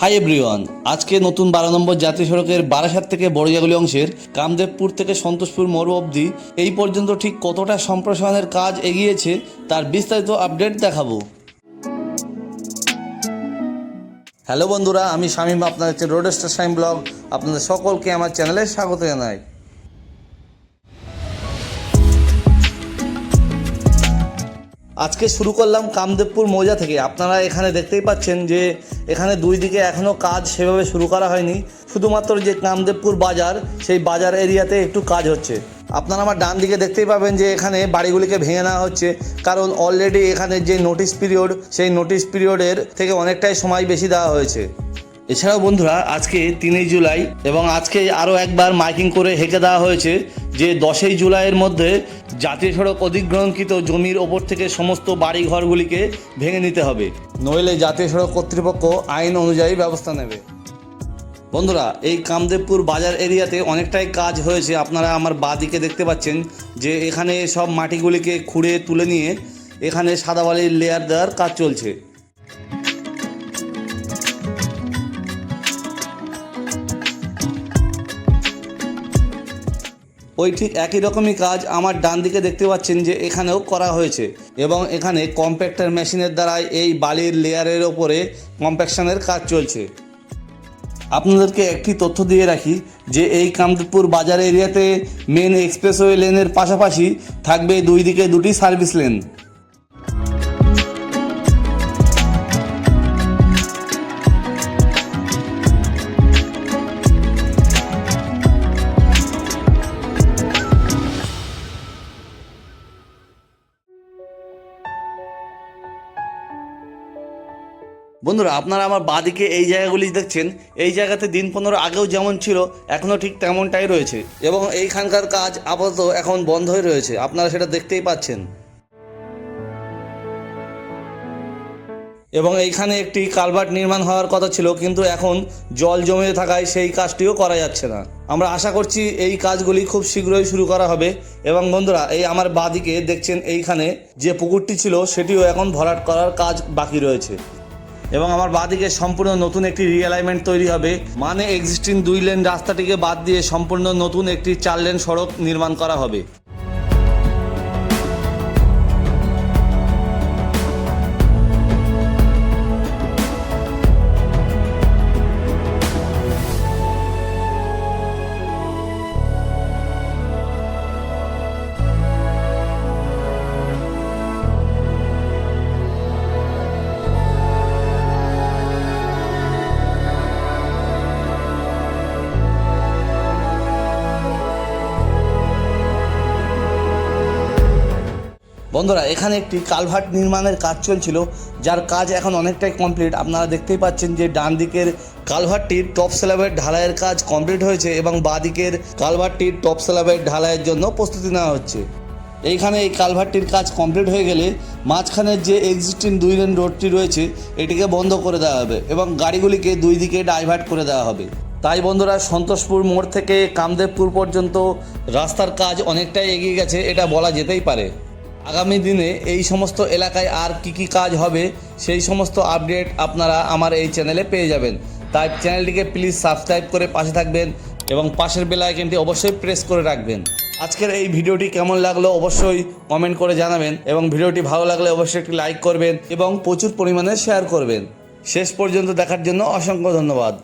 Hi everyone আজকে নতুন বারো নম্বর জাতীয় সড়কের বারাসাত থেকে বড়জাগুলি অংশের কামদেবপুর থেকে সন্তোষপুর মরু অবধি এই পর্যন্ত ঠিক কতটা সম্প্রসারণের কাজ এগিয়েছে তার বিস্তারিত আপডেট দেখাবো। হ্যালো বন্ধুরা, আমি শামীম, আপনাদের রোড স্টেশন ব্লগ আপনাদের সকলকে আমার চ্যানেলে স্বাগত জানাই। আজকে শুরু করলাম কামদেবপুর মৌজা থেকে। আপনারা এখানে দেখতেই পাচ্ছেন যে এখানে দুই দিকে এখনও কাজ সেভাবে শুরু করা হয়নি। শুধুমাত্র যে কামদেবপুর বাজার, সেই বাজার এরিয়াতে একটু কাজ হচ্ছে। আপনারা আমার ডান দিকে দেখতেই পাবেন যে এখানে বাড়িগুলিকে ভেঙে নেওয়া হচ্ছে। কারণ অলরেডি এখানে যে নোটিশ পিরিয়ড সেই নোটিশ পিরিয়ডের থেকে অনেকটাই সময় বেশি দেওয়া হয়েছে। এছাড়াও বন্ধুরা, আজকে তিনই জুলাই এবং আজকে আরও একবার মাইকিং করে হেঁকে দেওয়া হয়েছে যে দশই জুলাইয়ের মধ্যে জাতীয় সড়ক অধিগ্রহণকৃত জমির ওপর থেকে সমস্ত বাড়ি ঘরগুলিকে ভেঙে নিতে হবে। নইলে জাতীয় সড়ক কর্তৃপক্ষ আইন অনুযায়ী ব্যবস্থা নেবে। বন্ধুরা, এই কামদেবপুর বাজার এরিয়াতে অনেকটাই কাজ হয়েছে। আপনারা আমার বাদিকে দেখতে পাচ্ছেন যে এখানে সব মাটিগুলিকে খুঁড়ে তুলে নিয়ে এখানে সাদা বালির লেয়ার দেওয়ার কাজ চলছে। ওই ঠিক একই রকমই কাজ আমার ডান দিকে দেখতে পাচ্ছেন যে এখানেও করা হয়েছে এবং এখানে কম্প্যাক্টার মেশিনের দ্বারাই এই বালির লেয়ারের ওপরে কম্প্যাকশনের কাজ চলছে। আপনাদেরকে একটি তথ্য দিয়ে রাখি যে এই কামদপুর বাজার এরিয়াতে মেন এক্সপ্রেসওয়ে লেনের পাশাপাশি থাকবে দুই দিকে দুটি সার্ভিস লেন বন্ধুরা, আপনারা আমার বাদিকে এই জায়গাগুলি দেখছেন, এই জায়গাতে দিন পনেরো আগেও যেমন ছিল, এখনও ঠিক তেমনটাই রয়েছে। এবং এইখানকার কাজ আপাতত এখন বন্ধ হয়ে রয়েছে, আপনারা সেটা দেখতেই পাচ্ছেন। এবং এইখানে একটি কালভার্ট নির্মাণ হওয়ার কথা ছিল, কিন্তু এখন জল জমে থাকায় সেই কাজটিও করা যাচ্ছে না। আমরা আশা করছি এই কাজগুলি খুব শীঘ্রই শুরু করা হবে। এবং বন্ধুরা, এই আমার বাদিকে দেখছেন এইখানে যে পুকুরটি ছিল, সেটিও এখন ভরাট করার কাজ বাকি রয়েছে। এবং আমার বাঁদিকে সম্পূর্ণ নতুন একটি রিঅ্যালাইনমেন্ট তৈরি হবে। মানে এক্সিস্টিং দুই লেন রাস্তাটিকে বাদ দিয়ে সম্পূর্ণ নতুন একটি চার লেন সড়ক নির্মাণ করা হবে। বন্ধুরা, এখানে একটি কালভার্ট নির্মাণের কাজ চলছিল, যার কাজ এখন অনেকটাই কমপ্লিট আপনারা দেখতেই পাচ্ছেন যে ডান দিকের কালভার্টটির টপ স্ল্যাবের ঢালাইয়ের কাজ কমপ্লিট হয়েছে এবং বাঁ দিকের কালভার্টটির টপ স্ল্যাবের ঢালাইয়ের জন্য প্রস্তুতি নেওয়া হচ্ছে। এইখানে এই কালভার্টটির কাজ কমপ্লিট হয়ে গেলে মাঝখানের যে এক্সিস্টিং দুই লেন রোডটি রয়েছে, এটিকে বন্ধ করে দেওয়া হবে এবং গাড়িগুলিকে দুই দিকে ডাইভার্ট করে দেওয়া হবে। তাই বন্ধুরা, সন্তোষপুর মোড় থেকে কামদেবপুর পর্যন্ত রাস্তার কাজ অনেকটাই এগিয়ে গেছে, এটা বলা যেতেই পারে। আগামী দিনে এই সমস্ত এলাকায় আর কি কি কাজ হবে, সেই সমস্ত আপডেট আপনারা আমার এই চ্যানেলে পেয়ে যাবেন। তাই চ্যানেলটিকে প্লিজ সাবস্ক্রাইব করে পাশে থাকবেন এবং পাশের বেল আইকনটি অবশ্যই প্রেস করে রাখবেন। আজকের এই ভিডিওটি কেমন লাগল অবশ্যই কমেন্ট করে জানাবেন এবং ভিডিওটি ভালো লাগলে অবশ্যই একটি লাইক করবেন এবং প্রচুর পরিমাণে শেয়ার করবেন। শেষ পর্যন্ত দেখার জন্য অসংখ্য ধন্যবাদ।